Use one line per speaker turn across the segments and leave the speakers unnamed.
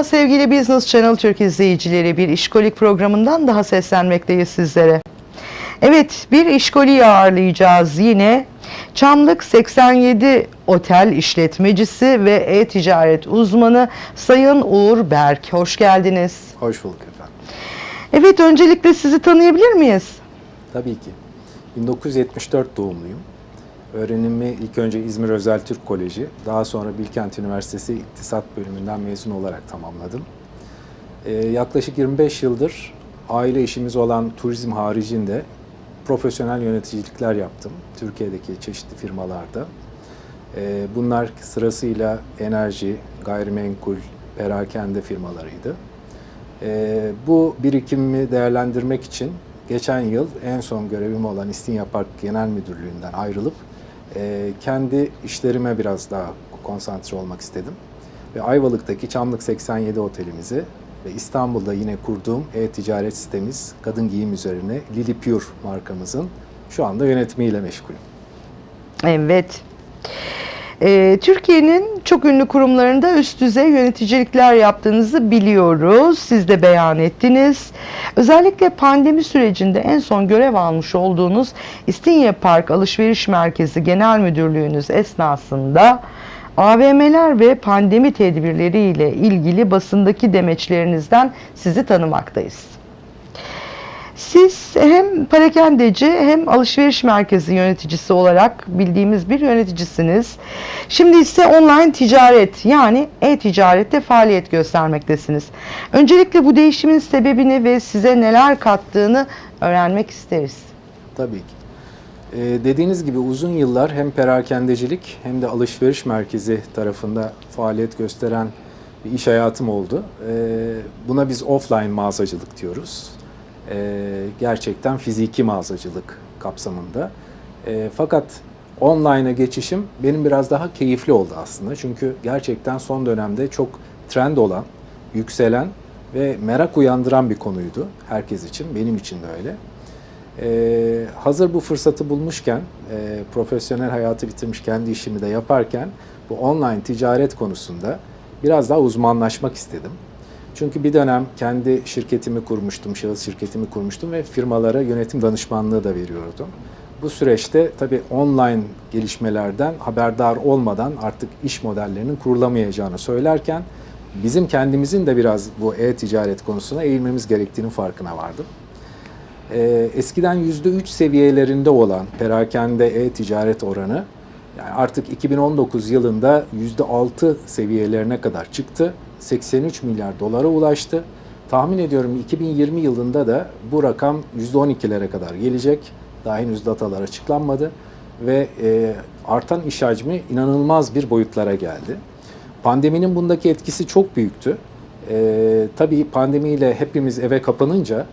Sevgili Business Channel Türk izleyicileri bir işkolik programından daha seslenmekteyiz sizlere. Evet bir işkoliyi ağırlayacağız yine. Çamlık 87 Otel işletmecisi ve e-ticaret uzmanı Sayın Uğur Berk. Hoş geldiniz.
Hoş bulduk efendim.
Evet öncelikle sizi tanıyabilir miyiz?
Tabii ki. 1974 doğumluyum. Öğrenimi ilk önce İzmir Özel Türk Koleji, daha sonra Bilkent Üniversitesi İktisat Bölümünden mezun olarak tamamladım. Ee, yaklaşık 25 yıldır aile işimiz olan turizm haricinde profesyonel yöneticilikler yaptım. Türkiye'deki çeşitli firmalarda. Ee, bunlar sırasıyla enerji, gayrimenkul, perakende firmalarıydı. Ee, bu birikimimi değerlendirmek için geçen yıl en son görevim olan İstinye Park Genel Müdürlüğü'nden ayrılıp e, kendi işlerime biraz daha konsantre olmak istedim. Ve Ayvalık'taki Çamlık 87 otelimizi ve İstanbul'da yine kurduğum e-ticaret sitemiz kadın giyim üzerine Lily Pure markamızın şu anda yönetimiyle meşgulüm.
Evet. Ee, Türkiye'nin çok ünlü kurumlarında üst düzey yöneticilikler yaptığınızı biliyoruz. Siz de beyan ettiniz. Özellikle pandemi sürecinde en son görev almış olduğunuz İstinye Park Alışveriş Merkezi Genel Müdürlüğünüz esnasında AVM'ler ve pandemi tedbirleriyle ilgili basındaki demeçlerinizden sizi tanımaktayız. Siz hem parakendeci hem alışveriş merkezi yöneticisi olarak bildiğimiz bir yöneticisiniz. Şimdi ise online ticaret yani e-ticarette faaliyet göstermektesiniz. Öncelikle bu değişimin sebebini ve size neler kattığını öğrenmek isteriz.
Tabii ki. Ee, dediğiniz gibi uzun yıllar hem perakendecilik hem de alışveriş merkezi tarafında faaliyet gösteren bir iş hayatım oldu. Ee, buna biz offline mağazacılık diyoruz. Ee, gerçekten fiziki mağazacılık kapsamında. Ee, fakat online'a geçişim benim biraz daha keyifli oldu aslında. Çünkü gerçekten son dönemde çok trend olan, yükselen ve merak uyandıran bir konuydu herkes için, benim için de öyle. Ee, hazır bu fırsatı bulmuşken, e, profesyonel hayatı bitirmiş kendi işimi de yaparken bu online ticaret konusunda biraz daha uzmanlaşmak istedim. Çünkü bir dönem kendi şirketimi kurmuştum, şahıs şirketimi kurmuştum ve firmalara yönetim danışmanlığı da veriyordum. Bu süreçte tabii online gelişmelerden haberdar olmadan artık iş modellerinin kurulamayacağını söylerken bizim kendimizin de biraz bu e-ticaret konusuna eğilmemiz gerektiğinin farkına vardım. Ee, eskiden %3 seviyelerinde olan perakende e-ticaret oranı yani artık 2019 yılında %6 seviyelerine kadar çıktı. 83 milyar dolara ulaştı. Tahmin ediyorum 2020 yılında da bu rakam %12'lere kadar gelecek. Daha henüz datalar açıklanmadı ve e, artan iş hacmi inanılmaz bir boyutlara geldi. Pandeminin bundaki etkisi çok büyüktü. E, tabii pandemiyle hepimiz eve kapanınca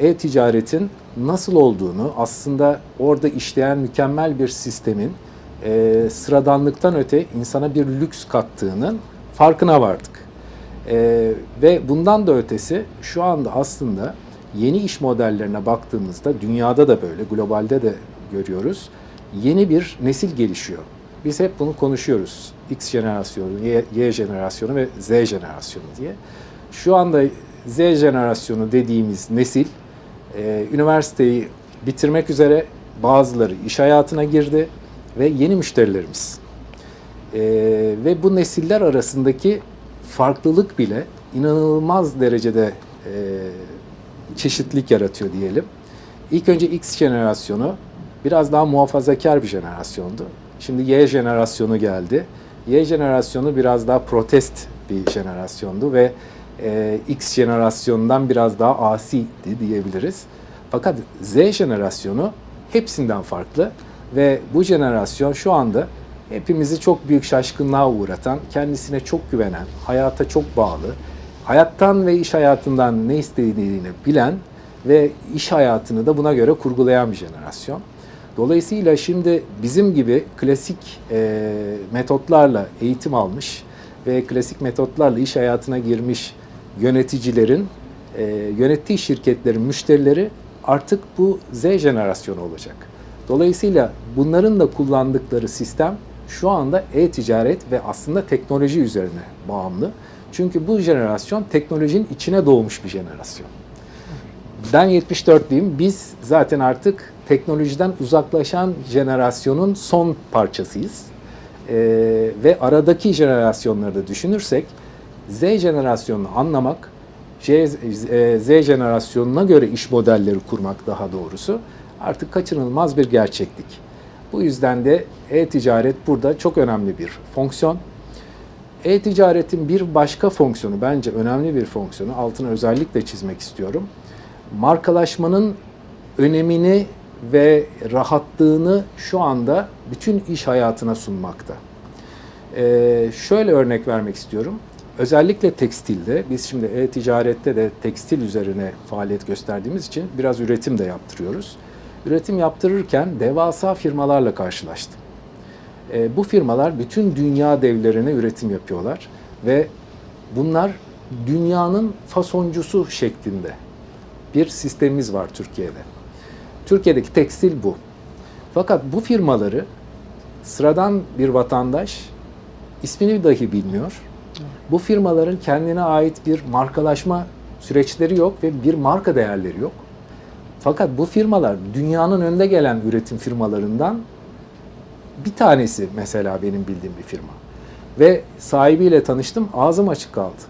e-ticaretin nasıl olduğunu aslında orada işleyen mükemmel bir sistemin e, sıradanlıktan öte insana bir lüks kattığının farkına vardık. E, ve bundan da ötesi şu anda aslında yeni iş modellerine baktığımızda dünyada da böyle, globalde de görüyoruz. Yeni bir nesil gelişiyor. Biz hep bunu konuşuyoruz. X jenerasyonu, Y, y jenerasyonu ve Z jenerasyonu diye. Şu anda Z jenerasyonu dediğimiz nesil e, üniversiteyi bitirmek üzere bazıları iş hayatına girdi ve yeni müşterilerimiz. E, ve bu nesiller arasındaki farklılık bile inanılmaz derecede e, çeşitlilik yaratıyor diyelim. İlk önce X jenerasyonu biraz daha muhafazakar bir jenerasyondu. Şimdi Y jenerasyonu geldi. Y jenerasyonu biraz daha protest bir jenerasyondu ve e, X jenerasyonundan biraz daha asiydi diyebiliriz. Fakat Z jenerasyonu hepsinden farklı ve bu jenerasyon şu anda hepimizi çok büyük şaşkınlığa uğratan, kendisine çok güvenen, hayata çok bağlı, hayattan ve iş hayatından ne istediğini bilen ve iş hayatını da buna göre kurgulayan bir jenerasyon. Dolayısıyla şimdi bizim gibi klasik e, metotlarla eğitim almış ve klasik metotlarla iş hayatına girmiş yöneticilerin, e, yönettiği şirketlerin müşterileri artık bu Z jenerasyonu olacak. Dolayısıyla bunların da kullandıkları sistem şu anda e-ticaret ve aslında teknoloji üzerine bağımlı. Çünkü bu jenerasyon teknolojinin içine doğmuş bir jenerasyon. Ben 74'lüyüm. Biz zaten artık teknolojiden uzaklaşan jenerasyonun son parçasıyız. Ee, ve aradaki jenerasyonları da düşünürsek Z jenerasyonunu anlamak, J, e, Z jenerasyonuna göre iş modelleri kurmak daha doğrusu artık kaçınılmaz bir gerçeklik. Bu yüzden de e-ticaret burada çok önemli bir fonksiyon. E-ticaretin bir başka fonksiyonu, bence önemli bir fonksiyonu, altını özellikle çizmek istiyorum. Markalaşmanın önemini ve rahatlığını şu anda bütün iş hayatına sunmakta. Ee, şöyle örnek vermek istiyorum. Özellikle tekstilde, biz şimdi e-ticarette de tekstil üzerine faaliyet gösterdiğimiz için biraz üretim de yaptırıyoruz. Üretim yaptırırken devasa firmalarla karşılaştım. E, bu firmalar bütün dünya devlerine üretim yapıyorlar ve bunlar dünyanın fasoncusu şeklinde bir sistemimiz var Türkiye'de. Türkiye'deki tekstil bu. Fakat bu firmaları sıradan bir vatandaş ismini dahi bilmiyor. Bu firmaların kendine ait bir markalaşma süreçleri yok ve bir marka değerleri yok. Fakat bu firmalar dünyanın önde gelen üretim firmalarından bir tanesi mesela benim bildiğim bir firma. Ve sahibiyle tanıştım, ağzım açık kaldı.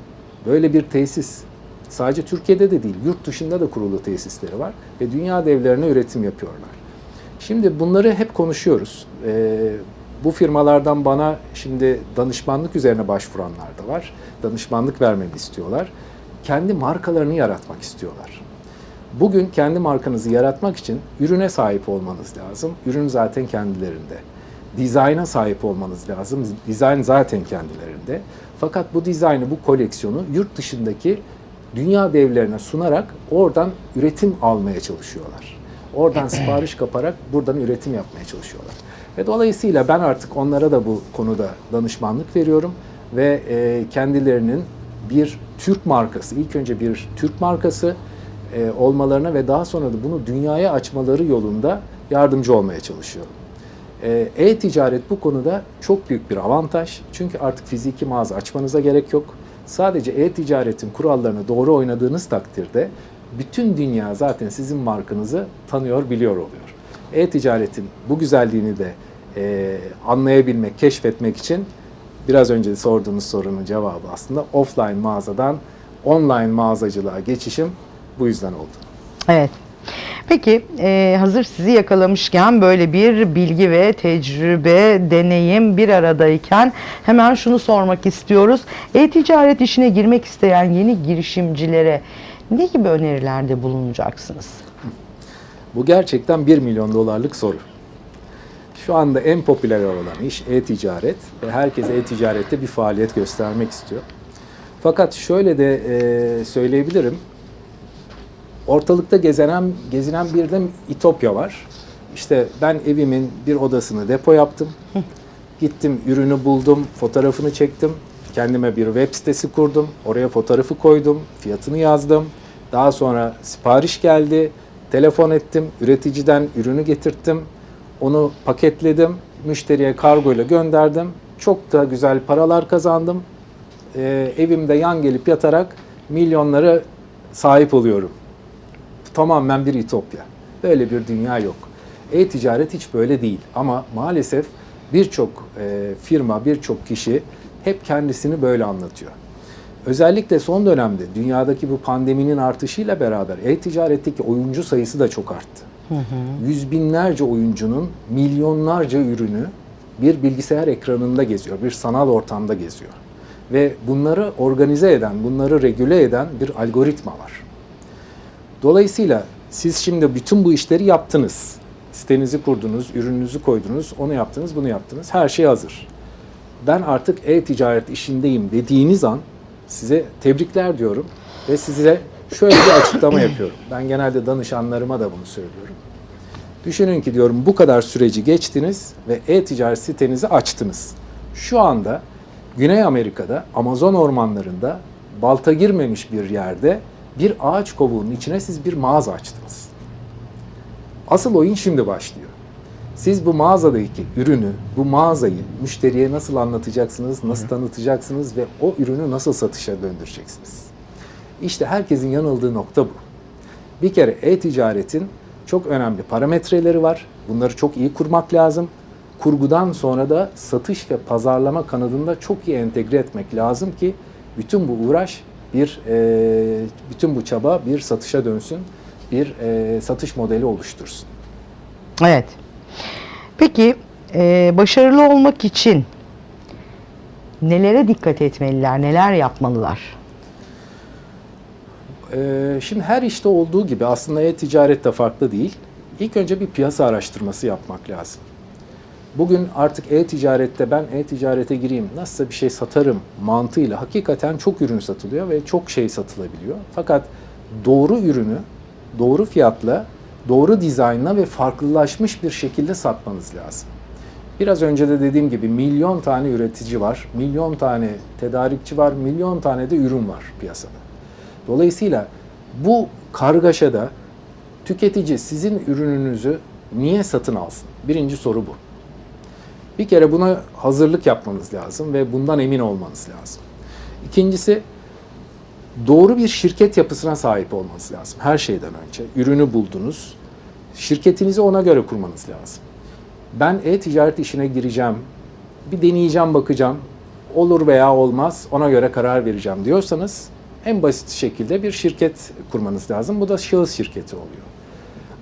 Böyle bir tesis sadece Türkiye'de de değil, yurt dışında da kurulu tesisleri var ve dünya devlerine üretim yapıyorlar. Şimdi bunları hep konuşuyoruz. Ee, bu firmalardan bana şimdi danışmanlık üzerine başvuranlar da var. Danışmanlık vermemi istiyorlar. Kendi markalarını yaratmak istiyorlar. Bugün kendi markanızı yaratmak için ürüne sahip olmanız lazım. Ürün zaten kendilerinde. Dizayna sahip olmanız lazım. Dizayn zaten kendilerinde. Fakat bu dizaynı, bu koleksiyonu yurt dışındaki dünya devlerine sunarak oradan üretim almaya çalışıyorlar. Oradan sipariş kaparak buradan üretim yapmaya çalışıyorlar. Ve dolayısıyla ben artık onlara da bu konuda danışmanlık veriyorum ve e, kendilerinin bir Türk markası, ilk önce bir Türk markası e, olmalarına ve daha sonra da bunu dünyaya açmaları yolunda yardımcı olmaya çalışıyorum. E, E-ticaret bu konuda çok büyük bir avantaj. Çünkü artık fiziki mağaza açmanıza gerek yok. Sadece e-ticaretin kurallarını doğru oynadığınız takdirde bütün dünya zaten sizin markanızı tanıyor, biliyor oluyor. E-ticaretin bu güzelliğini de e, anlayabilmek, keşfetmek için biraz önce sorduğunuz sorunun cevabı aslında offline mağazadan online mağazacılığa geçişim bu yüzden oldu.
Evet. Peki e, hazır sizi yakalamışken böyle bir bilgi ve tecrübe, deneyim bir aradayken hemen şunu sormak istiyoruz. E-ticaret işine girmek isteyen yeni girişimcilere ne gibi önerilerde bulunacaksınız?
Bu gerçekten 1 milyon dolarlık soru. Şu anda en popüler olan iş e-ticaret ve herkes e-ticarette bir faaliyet göstermek istiyor. Fakat şöyle de e, söyleyebilirim. Ortalıkta gezinen, gezinen bir de İtopya var. İşte ben evimin bir odasını depo yaptım. Gittim ürünü buldum, fotoğrafını çektim. Kendime bir web sitesi kurdum. Oraya fotoğrafı koydum, fiyatını yazdım. Daha sonra sipariş geldi. Telefon ettim, üreticiden ürünü getirttim. Onu paketledim, müşteriye kargoyla gönderdim. Çok da güzel paralar kazandım. Ee, evimde yan gelip yatarak milyonlara sahip oluyorum. Tamamen bir ütopya. Böyle bir dünya yok. E-ticaret hiç böyle değil ama maalesef birçok e, firma, birçok kişi hep kendisini böyle anlatıyor. Özellikle son dönemde dünyadaki bu pandeminin artışıyla beraber e-ticaretteki oyuncu sayısı da çok arttı. Yüz binlerce oyuncunun milyonlarca ürünü bir bilgisayar ekranında geziyor, bir sanal ortamda geziyor. Ve bunları organize eden, bunları regüle eden bir algoritma var. Dolayısıyla siz şimdi bütün bu işleri yaptınız. Sitenizi kurdunuz, ürününüzü koydunuz, onu yaptınız, bunu yaptınız. Her şey hazır. Ben artık e-ticaret işindeyim dediğiniz an size tebrikler diyorum ve size şöyle bir açıklama yapıyorum. Ben genelde danışanlarıma da bunu söylüyorum. Düşünün ki diyorum bu kadar süreci geçtiniz ve e-ticaret sitenizi açtınız. Şu anda Güney Amerika'da Amazon ormanlarında balta girmemiş bir yerde bir ağaç kovuğunun içine siz bir mağaza açtınız. Asıl oyun şimdi başlıyor. Siz bu mağazadaki ürünü, bu mağazayı müşteriye nasıl anlatacaksınız, nasıl tanıtacaksınız ve o ürünü nasıl satışa döndüreceksiniz? İşte herkesin yanıldığı nokta bu. Bir kere e-ticaretin çok önemli parametreleri var. Bunları çok iyi kurmak lazım. Kurgudan sonra da satış ve pazarlama kanadında çok iyi entegre etmek lazım ki bütün bu uğraş bir e, bütün bu çaba bir satışa dönsün, bir e, satış modeli oluştursun.
Evet. Peki e, başarılı olmak için nelere dikkat etmeliler, neler yapmalılar?
Ee, şimdi her işte olduğu gibi aslında e-ticaret de farklı değil. İlk önce bir piyasa araştırması yapmak lazım. Bugün artık e-ticarette ben e-ticarete gireyim, nasılsa bir şey satarım mantığıyla hakikaten çok ürün satılıyor ve çok şey satılabiliyor. Fakat doğru ürünü doğru fiyatla, doğru dizaynla ve farklılaşmış bir şekilde satmanız lazım. Biraz önce de dediğim gibi milyon tane üretici var, milyon tane tedarikçi var, milyon tane de ürün var piyasada. Dolayısıyla bu kargaşada tüketici sizin ürününüzü niye satın alsın? Birinci soru bu. Bir kere buna hazırlık yapmanız lazım ve bundan emin olmanız lazım. İkincisi doğru bir şirket yapısına sahip olmanız lazım her şeyden önce. Ürünü buldunuz. Şirketinizi ona göre kurmanız lazım. Ben e-ticaret işine gireceğim. Bir deneyeceğim, bakacağım. Olur veya olmaz ona göre karar vereceğim diyorsanız en basit şekilde bir şirket kurmanız lazım. Bu da şahıs şirketi oluyor.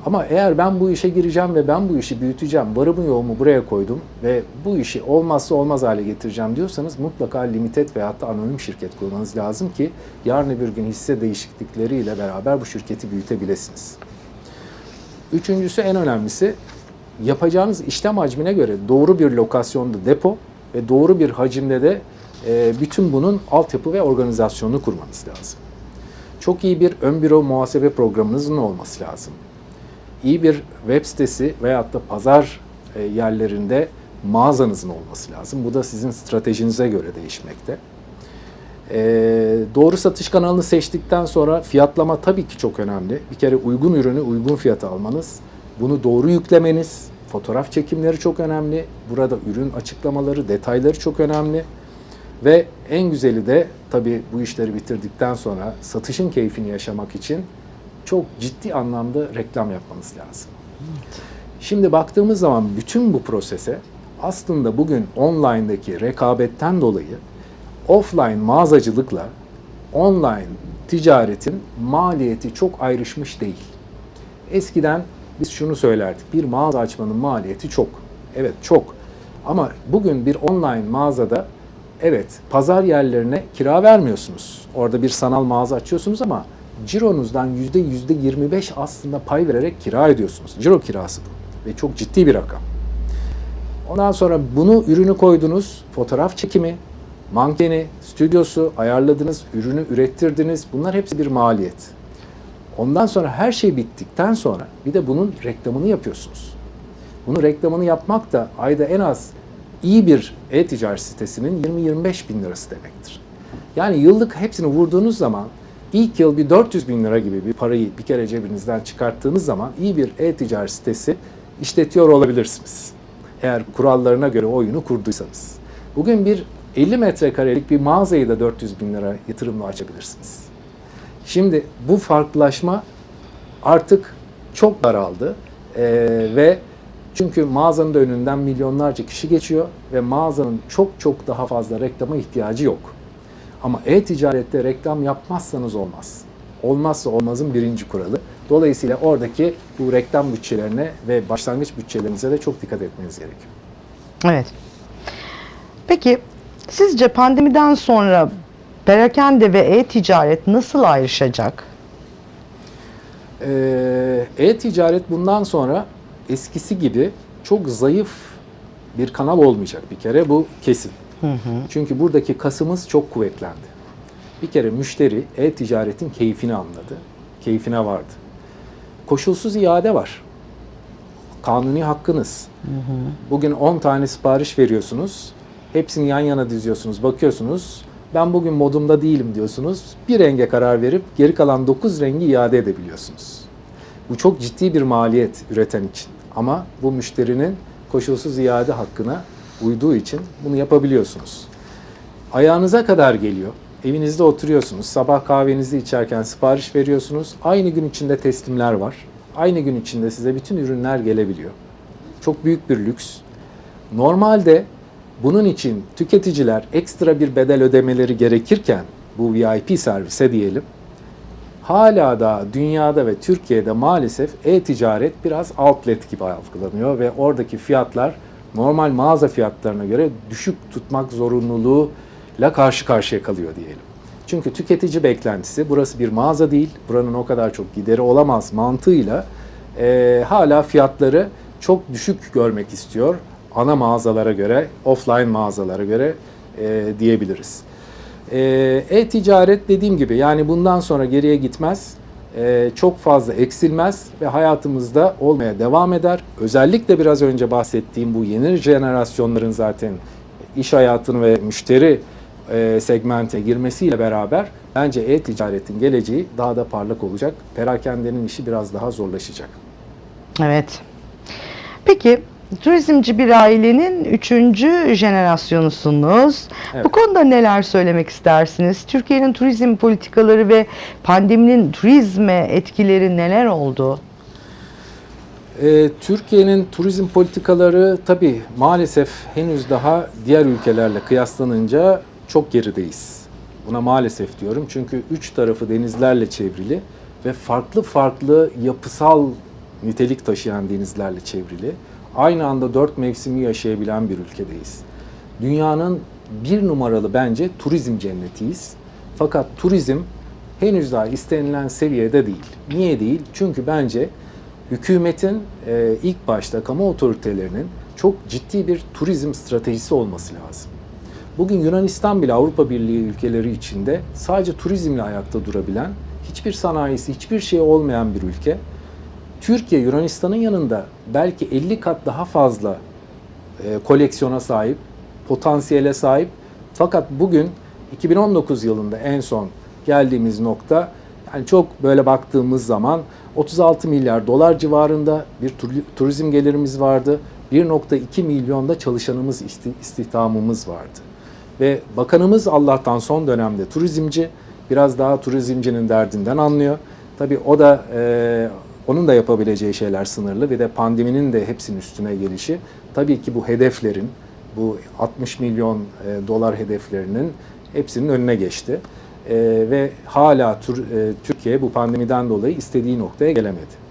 Ama eğer ben bu işe gireceğim ve ben bu işi büyüteceğim, varımı yoğumu buraya koydum ve bu işi olmazsa olmaz hale getireceğim diyorsanız mutlaka limited veyahut da anonim şirket kurmanız lazım ki yarın öbür gün hisse değişiklikleriyle beraber bu şirketi büyütebilirsiniz. Üçüncüsü en önemlisi yapacağınız işlem hacmine göre doğru bir lokasyonda depo ve doğru bir hacimde de e, bütün bunun altyapı ve organizasyonunu kurmanız lazım. Çok iyi bir ön büro muhasebe programınızın olması lazım. İyi bir web sitesi veyahut da pazar e, yerlerinde mağazanızın olması lazım. Bu da sizin stratejinize göre değişmekte. E, doğru satış kanalını seçtikten sonra fiyatlama tabii ki çok önemli. Bir kere uygun ürünü uygun fiyata almanız, bunu doğru yüklemeniz, fotoğraf çekimleri çok önemli. Burada ürün açıklamaları, detayları çok önemli. Ve en güzeli de tabii bu işleri bitirdikten sonra satışın keyfini yaşamak için çok ciddi anlamda reklam yapmanız lazım. Şimdi baktığımız zaman bütün bu prosese aslında bugün online'daki rekabetten dolayı offline mağazacılıkla online ticaretin maliyeti çok ayrışmış değil. Eskiden biz şunu söylerdik. Bir mağaza açmanın maliyeti çok. Evet çok. Ama bugün bir online mağazada evet pazar yerlerine kira vermiyorsunuz. Orada bir sanal mağaza açıyorsunuz ama cironuzdan yüzde yüzde 25 aslında pay vererek kira ediyorsunuz. Ciro kirası bu ve çok ciddi bir rakam. Ondan sonra bunu ürünü koydunuz, fotoğraf çekimi, mankeni, stüdyosu ayarladınız, ürünü ürettirdiniz. Bunlar hepsi bir maliyet. Ondan sonra her şey bittikten sonra bir de bunun reklamını yapıyorsunuz. Bunun reklamını yapmak da ayda en az iyi bir e-ticaret sitesinin 20-25 bin lirası demektir. Yani yıllık hepsini vurduğunuz zaman ilk yıl bir 400 bin lira gibi bir parayı bir kere cebinizden çıkarttığınız zaman iyi bir e-ticaret sitesi işletiyor olabilirsiniz. Eğer kurallarına göre oyunu kurduysanız. Bugün bir 50 metrekarelik bir mağazayı da 400 bin lira yatırımla açabilirsiniz. Şimdi bu farklılaşma artık çok daraldı Ee, ve çünkü mağazanın da önünden milyonlarca kişi geçiyor ve mağazanın çok çok daha fazla reklama ihtiyacı yok. Ama e-ticarette reklam yapmazsanız olmaz. Olmazsa olmazın birinci kuralı. Dolayısıyla oradaki bu reklam bütçelerine ve başlangıç bütçelerinize de çok dikkat etmeniz gerekiyor.
Evet. Peki sizce pandemiden sonra perakende ve e-ticaret nasıl ayrışacak?
Ee, E-ticaret bundan sonra eskisi gibi çok zayıf bir kanal olmayacak bir kere bu kesin. Çünkü buradaki kasımız çok kuvvetlendi. Bir kere müşteri e-ticaretin keyfini anladı, keyfine vardı. Koşulsuz iade var. Kanuni hakkınız. Bugün 10 tane sipariş veriyorsunuz. Hepsini yan yana diziyorsunuz, bakıyorsunuz. Ben bugün modumda değilim diyorsunuz. Bir renge karar verip geri kalan 9 rengi iade edebiliyorsunuz. Bu çok ciddi bir maliyet üreten için. Ama bu müşterinin koşulsuz iade hakkına uyduğu için bunu yapabiliyorsunuz. Ayağınıza kadar geliyor. Evinizde oturuyorsunuz. Sabah kahvenizi içerken sipariş veriyorsunuz. Aynı gün içinde teslimler var. Aynı gün içinde size bütün ürünler gelebiliyor. Çok büyük bir lüks. Normalde bunun için tüketiciler ekstra bir bedel ödemeleri gerekirken bu VIP servise diyelim hala da dünyada ve Türkiye'de maalesef e-ticaret biraz outlet gibi algılanıyor ve oradaki fiyatlar normal mağaza fiyatlarına göre düşük tutmak zorunluluğuyla karşı karşıya kalıyor diyelim. Çünkü tüketici beklentisi burası bir mağaza değil, buranın o kadar çok gideri olamaz mantığıyla eee, hala fiyatları çok düşük görmek istiyor. Ana mağazalara göre, offline mağazalara göre eee, diyebiliriz. Ee, E-ticaret dediğim gibi yani bundan sonra geriye gitmez, çok fazla eksilmez ve hayatımızda olmaya devam eder. Özellikle biraz önce bahsettiğim bu yeni jenerasyonların zaten iş hayatını ve müşteri e, segmente girmesiyle beraber bence e-ticaretin geleceği daha da parlak olacak. Perakendenin işi biraz daha zorlaşacak.
Evet. Peki turizmci bir ailenin üçüncü jenerasyonusunuz.
Evet.
Bu konuda neler söylemek istersiniz? Türkiye'nin turizm politikaları ve pandeminin turizme etkileri neler oldu?
Ee, Türkiye'nin turizm politikaları tabii maalesef henüz daha diğer ülkelerle kıyaslanınca çok gerideyiz. Buna maalesef diyorum çünkü üç tarafı denizlerle çevrili ve farklı farklı yapısal nitelik taşıyan denizlerle çevrili. Aynı anda dört mevsimi yaşayabilen bir ülkedeyiz. Dünyanın bir numaralı bence turizm cennetiyiz. Fakat turizm henüz daha istenilen seviyede değil. Niye değil? Çünkü bence hükümetin e, ilk başta kamu otoritelerinin çok ciddi bir turizm stratejisi olması lazım. Bugün Yunanistan bile Avrupa Birliği ülkeleri içinde sadece turizmle ayakta durabilen, hiçbir sanayisi, hiçbir şey olmayan bir ülke. Türkiye Yunanistan'ın yanında belki 50 kat daha fazla e, koleksiyona sahip, potansiyele sahip. Fakat bugün 2019 yılında en son geldiğimiz nokta yani çok böyle baktığımız zaman 36 milyar dolar civarında bir tur- turizm gelirimiz vardı. 1.2 milyonda çalışanımız, isti- istihdamımız vardı. Ve bakanımız Allah'tan son dönemde turizmci, biraz daha turizmcinin derdinden anlıyor. Tabii o da e, onun da yapabileceği şeyler sınırlı ve de pandeminin de hepsinin üstüne gelişi. Tabii ki bu hedeflerin, bu 60 milyon e, dolar hedeflerinin hepsinin önüne geçti. E, ve hala Tür- e, Türkiye bu pandemiden dolayı istediği noktaya gelemedi.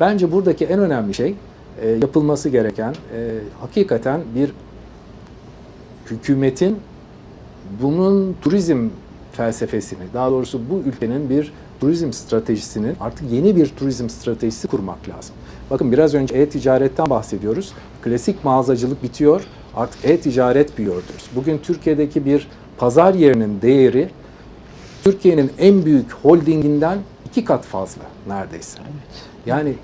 Bence buradaki en önemli şey e, yapılması gereken e, hakikaten bir hükümetin bunun turizm felsefesini, daha doğrusu bu ülkenin bir turizm stratejisinin artık yeni bir turizm stratejisi kurmak lazım. Bakın biraz önce e-ticaretten bahsediyoruz. Klasik mağazacılık bitiyor, artık e-ticaret büyüyor diyoruz. Bugün Türkiye'deki bir pazar yerinin değeri Türkiye'nin en büyük holdinginden iki kat fazla neredeyse. Yani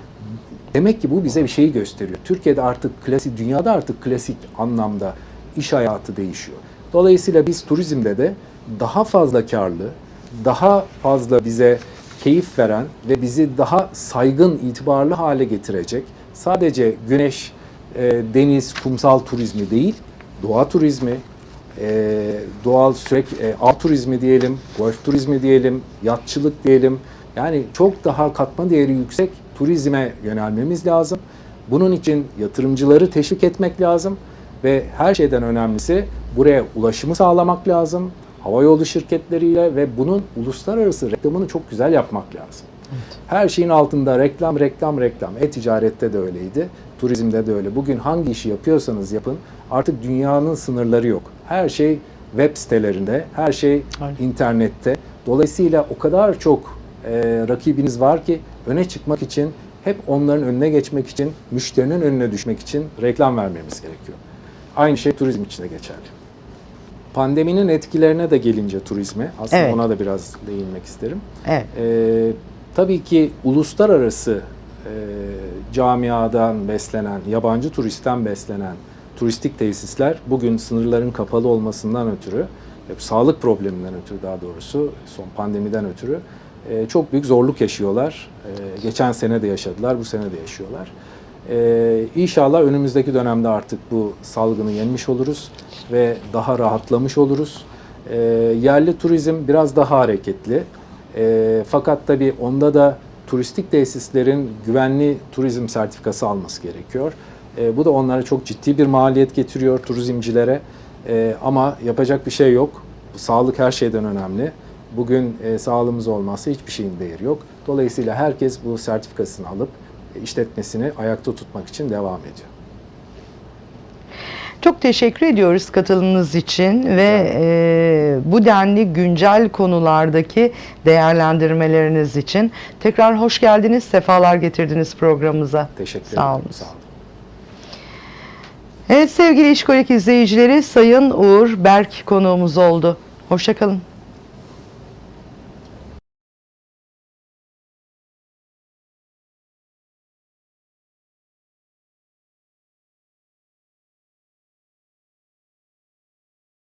demek ki bu bize bir şeyi gösteriyor. Türkiye'de artık klasik, dünyada artık klasik anlamda iş hayatı değişiyor. Dolayısıyla biz turizmde de daha fazla karlı, daha fazla bize keyif veren ve bizi daha saygın, itibarlı hale getirecek sadece güneş, e, deniz, kumsal turizmi değil, doğa turizmi, e, doğal sürekli e, av turizmi diyelim, golf turizmi diyelim, yatçılık diyelim. Yani çok daha katma değeri yüksek turizme yönelmemiz lazım. Bunun için yatırımcıları teşvik etmek lazım ve her şeyden önemlisi buraya ulaşımı sağlamak lazım. Havayolu şirketleriyle ve bunun uluslararası reklamını çok güzel yapmak lazım. Her şeyin altında reklam, reklam, reklam. E-ticarette de öyleydi, turizmde de öyle. Bugün hangi işi yapıyorsanız yapın, artık dünyanın sınırları yok. Her şey web sitelerinde, her şey
Aynen.
internette. Dolayısıyla o kadar çok e, rakibiniz var ki öne çıkmak için, hep onların önüne geçmek için, müşterinin önüne düşmek için reklam vermemiz gerekiyor. Aynı şey turizm için de geçerli. Pandeminin etkilerine de gelince turizme, aslında
Evet.
ona da biraz değinmek isterim.
Evet.
Ee, tabii ki uluslararası e, camiadan beslenen, yabancı turistten beslenen turistik tesisler bugün sınırların kapalı olmasından ötürü, e, sağlık probleminden ötürü daha doğrusu, son pandemiden ötürü e, çok büyük zorluk yaşıyorlar. E, geçen sene de yaşadılar, bu sene de yaşıyorlar. Ee, inşallah önümüzdeki dönemde artık bu salgını yenmiş oluruz ve daha rahatlamış oluruz. Ee, yerli turizm biraz daha hareketli. Ee, fakat tabii onda da turistik tesislerin güvenli turizm sertifikası alması gerekiyor. Ee, bu da onlara çok ciddi bir maliyet getiriyor turizmcilere. Ee, ama yapacak bir şey yok. Sağlık her şeyden önemli. Bugün e, sağlığımız olmazsa hiçbir şeyin değeri yok. Dolayısıyla herkes bu sertifikasını alıp işletmesini ayakta tutmak için devam ediyor.
Çok teşekkür ediyoruz katılımınız için ve e, bu denli güncel konulardaki değerlendirmeleriniz için. Tekrar hoş geldiniz, sefalar getirdiniz programımıza.
Teşekkür
Sağ
ederim.
olun.
Sağ olun.
Evet sevgili İşkolik izleyicileri Sayın Uğur Berk konuğumuz oldu. Hoşçakalın.